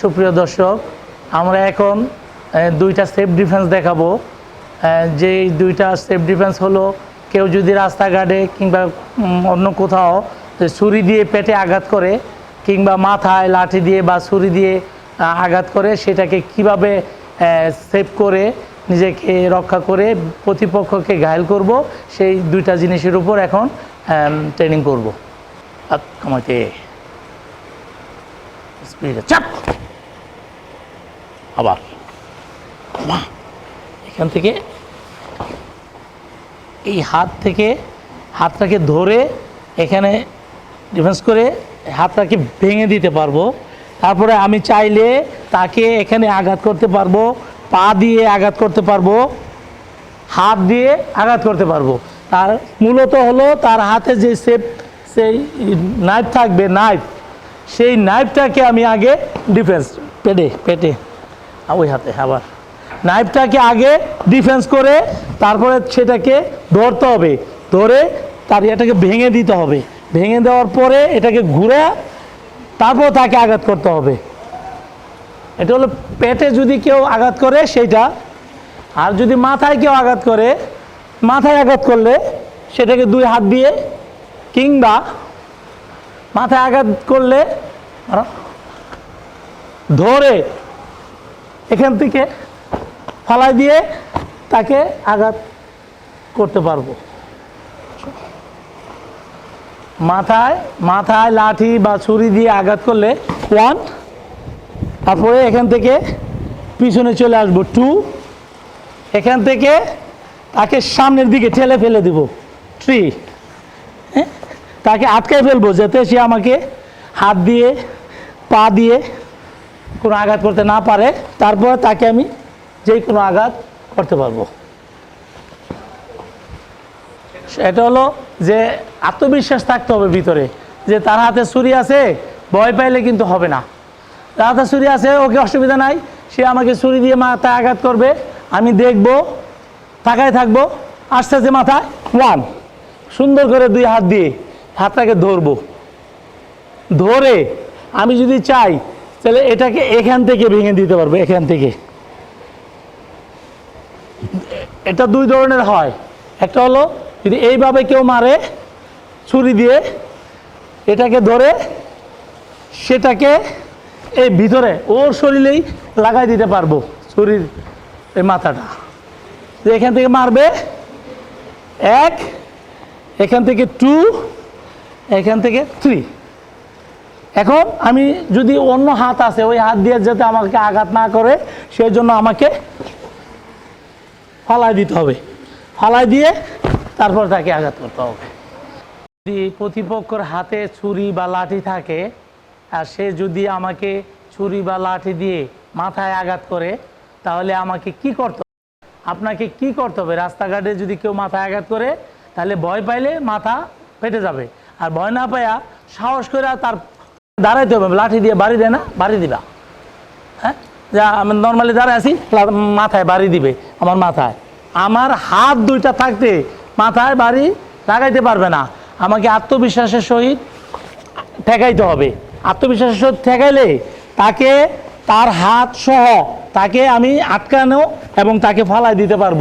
সুপ্রিয় দর্শক, আমরা এখন দুইটা সেফ ডিফেন্স দেখাবো। যে দুইটা সেফ ডিফেন্স হলো, কেউ যদি রাস্তাঘাটে কিংবা অন্য কোথাও ছুরি দিয়ে পেটে আঘাত করে, কিংবা মাথায় লাঠি দিয়ে বা ছুরি দিয়ে আঘাত করে, সেটাকে কীভাবে সেভ করে নিজেকে রক্ষা করে প্রতিপক্ষকে ঘায়ল করব, সেই দুইটা জিনিসের উপর এখন ট্রেনিং করব। হাত কামাইতে স্পিডে চাপ আবার। মা, এখান থেকে এই হাত থেকে হাতটাকে ধরে এখানে ডিফেন্স করে হাতটাকে ভেঙে দিতে পারব। তারপরে আমি চাইলে তাকে এখানে আঘাত করতে পারব, পা দিয়ে আঘাত করতে পারব, হাত দিয়ে আঘাত করতে পারব। তার মূলত হলো তার হাতে যে সেপ সেই নাইফ থাকবে নাইফ সেই নাইফটাকে আমি আগে ডিফেন্স পেটে পেটে। ওই হাতে, আবার। নাইফটাকে আগে ডিফেন্স করে তারপরে সেটাকে ধরতে হবে। ধরে তার এটাকে ভেঙে দিতে হবে। ভেঙে দেওয়ার পরে এটাকে ঘুরে তারপর তাকে আঘাত করতে হবে। এটা হলো পেটে যদি কেউ আঘাত করে সেইটা। আর যদি মাথায় কেউ আঘাত করে, মাথায় আঘাত করলে সেটাকে দুই হাত দিয়ে কিংবা মাথায় আঘাত করলে ধরে এখান থেকে ফালাই দিয়ে তাকে আঘাত করতে পারব। মাথায় মাথায় লাঠি বা ছুরি দিয়ে আঘাত করলে ওয়ান তারপরে এখান থেকে পিছনে চলে আসব টু এখান থেকে তাকে সামনের দিকে ঠেলে ফেলে দিব থ্রি তাকে আটকায় ফেলব যাতে সে আমাকে হাত দিয়ে পা দিয়ে কোনো আঘাত করতে না পারে, তারপর তাকে আমি যে কোনো আঘাত করতে পারব। এটা হলো যে আত্মবিশ্বাস থাকতে হবে ভিতরে, যে তার হাতে ছুরি আছে, ভয় পাইলে কিন্তু হবে না। তার হাতে ছুরি আছে, ওকে অসুবিধা নাই, সে আমাকে ছুরি দিয়ে মাথায় আঘাত করবে, আমি দেখব, তাকায় থাকব, আস্তে আস্তে মাথায়, ওয়ান, সুন্দর করে দুই হাত দিয়ে হাতটাকে ধরবো। ধরে আমি যদি চাই, তাহলে এটাকে এখান থেকে ভেঙে দিতে পারব, এখান থেকে। এটা দুই ধরনের হয়। একটা হলো, যদি এইভাবে কেউ মারে, ছুরি দিয়ে, এটাকে ধরে, সেটাকে এই ভিতরে, ওর শরীরেই লাগাই দিতে পারব, ছুরির এই মাথাটা। যে এখান থেকে মারবে, এক, এখান থেকে টু এখান থেকে থ্রি এখন আমি যদি অন্য হাত আছে, ওই হাত দিয়ে যাতে আমাকে আঘাত না করে সেই জন্য আমাকে ফালাই দিতে হবে। ফালাই দিয়ে তারপর তাকে আঘাত করতে হবে। যদি প্রতিপক্ষর হাতে ছুরি বা লাঠি থাকে, আর সে যদি আমাকে ছুরি বা লাঠি দিয়ে মাথায় আঘাত করে, তাহলে আমাকে কি করতে হবে? আপনাকে কি করতে হবে? রাস্তাঘাটে যদি কেউ মাথায় আঘাত করে, তাহলে ভয় পাইলে মাথা ফেটে যাবে। আর ভয় না পাইয়া সাহস করে তার দাঁড়াইতে হবে, লাঠি দিয়ে বাড়ি দেয় না, বাড়ি দিবা। হ্যাঁ? যা, আমি নর্মালি দাঁড়ায় আছি মাথায় বাড়ি দিবে, আমার মাথায়। আমার হাত দুইটা থাকতে মাথায় বাড়ি লাগাইতে পারবে না। আমাকে আত্মবিশ্বাসের সহিত ঠেকাইতে হবে। আত্মবিশ্বাসের সহিত ঠেকাইলে তাকে তার হাত সহ তাকে আমি আটকানো এবং তাকে ফালাই দিতে পারব।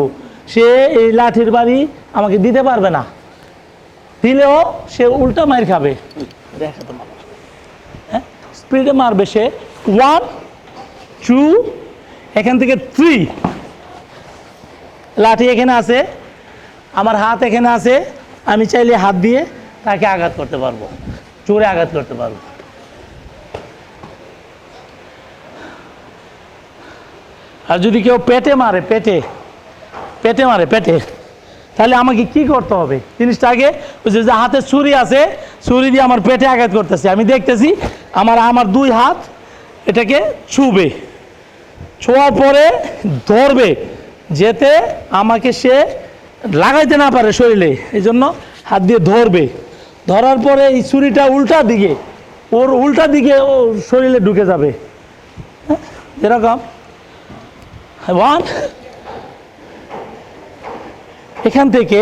সে এই লাঠির বাড়ি আমাকে দিতে পারবে না। দিলেও সে উল্টা মার খাবে। দেখা তোমার। স্পিডে মারবে সে ওয়ান টু এখান থেকে থ্রি লাঠি এখানে আছে, আমার হাত এখানে আছে, আমি চাইলে হাত দিয়ে তাকে আঘাত করতে পারব, জোরে আঘাত করতে পারব। আর যদি কেউ পেটে মারে, পেটে পেটে মারে, পেটে, তাহলে আমাকে কি করতে হবে? জিনিসটা আগে হাতে ছুরি আছে, ছুরি দিয়ে আমার পেটে আঘাত করতেছে। আমি দেখতেছি আমার আমার দুই হাত এটাকে ছুবে। ছোঁয়ার পরে ধরবে, যেতে আমাকে সে লাগাইতে না পারে শরীরে এই জন্য হাত দিয়ে ধরবে। ধরার পরে এই ছুরিটা উল্টা দিকে, ওর উল্টা দিকে ও শরীরে ঢুকে যাবে। হ্যাঁ? যেরকম। ওয়ান এখান থেকে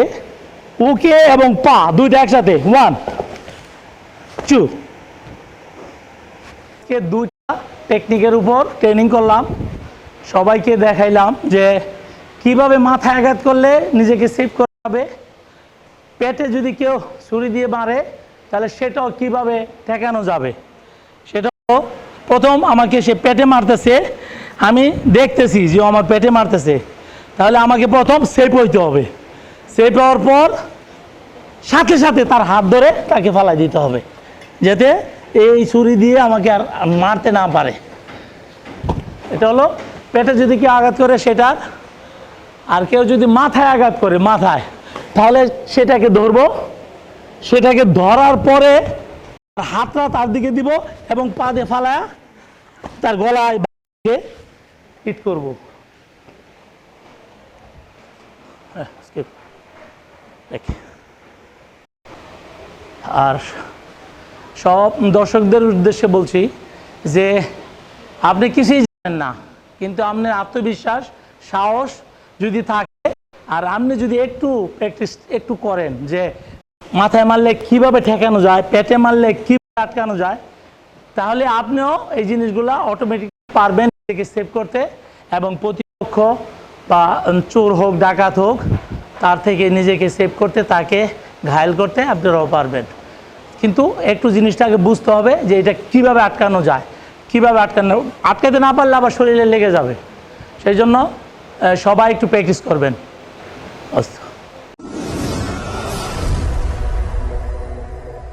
ওকে এবং পা দুইটা একসাথে ওয়ান টু কে দুই টেকনিকের উপর ট্রেনিং করলাম। সবাইকে দেখাইলাম যে কীভাবে মাথায় আঘাত করলে নিজেকে সেভ করতে হবে। পেটে যদি কেউ ছুরি দিয়ে মারে, তাহলে সেটাও কীভাবে ঠেকানো যাবে? সেটা প্রথম আমাকে সে পেটে মারতেছে। আমি দেখতেছি যে আমার পেটে মারতেছে। তাহলে আমাকে প্রথম সেফ হইতে হবে। সেফ হওয়ার পর সাথে সাথে তার হাত ধরে তাকে ফালাই দিতে হবে। যাতে এই ছুরি দিয়ে আমাকে আর মারতে না পারে। এটা হলো পেটে যদি কেউ আঘাত করে সেটা, আর কেউ যদি মাথায় আঘাত করে মাথায়, তাহলে সেটাকে ধরবো। সেটাকে ধরার পরে হাতটা তার দিকে দিব এবং পা দিয়ে ফালায়া তার গলায় হিট করব। হ্যাঁ। আর সব দর্শকদের উদ্দেশ্যে বলছি যে আপনি কিছুই জানেন না, কিন্তু আপনার আত্মবিশ্বাস, সাহস যদি থাকে, আর আপনি যদি একটু প্র্যাকটিস একটু করেন যে মাথায় মারলে কীভাবে ঠেকানো যায়, পেটে মারলে কীভাবে আটকানো যায়, তাহলে আপনিও এই জিনিসগুলো অটোমেটিক পারবেন নিজেকে সেভ করতে এবং প্রতিপক্ষ বা চোর হোক, ডাকাত হোক, তার থেকে নিজেকে সেভ করতে, তাকে ঘায়েল করতে আপনারাও পারবেন। কিন্তু একটু জিনিসটাকে বুঝতে হবে যে এটা কীভাবে আটকানো যায়। কীভাবে আটকানো আটকাতে না পারলে আবার শরীরে লেগে যাবে। সেই জন্য সবাই একটু প্র্যাকটিস করবেন। আচ্ছা।